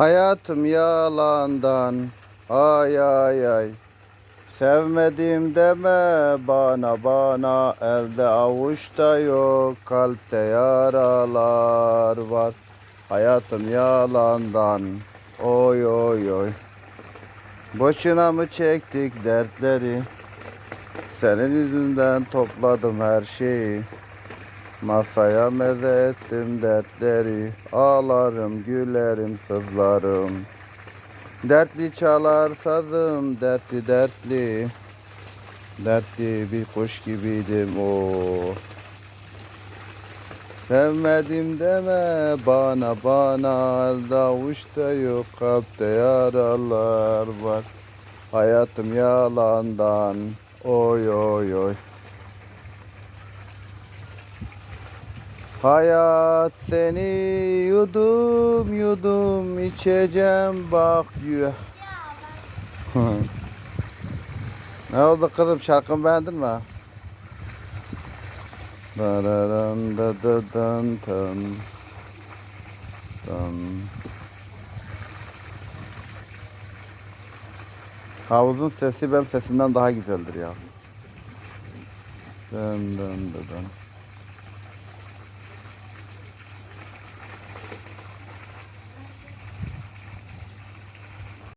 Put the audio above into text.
Hayatım yalandan ay ay ay. Sevmedim deme bana bana. Elde avuçta yok kalpte yaralar var. Hayatım yalandan oy oy oy. Boşuna mı çektik dertleri? Senin yüzünden topladım her şeyi Masaya meze ettim dertleri Ağlarım, gülerim, sızlarım. Dertli çalar sazım, dertli dertli. Dertli bir kuş gibiydim o Sevmedim deme bana bana. Elde avuçta yok kalpte yaralar var. Hayatım yalandan Oy oy oy Hayat seni yudum yudum içeceğim bak ya. ne oldu kızım şarkımı beğendin mi? Dararan da da dan tan. Dan. Havuzun sesi benim sesimden daha güzeldir ya. Dın dın dın dın.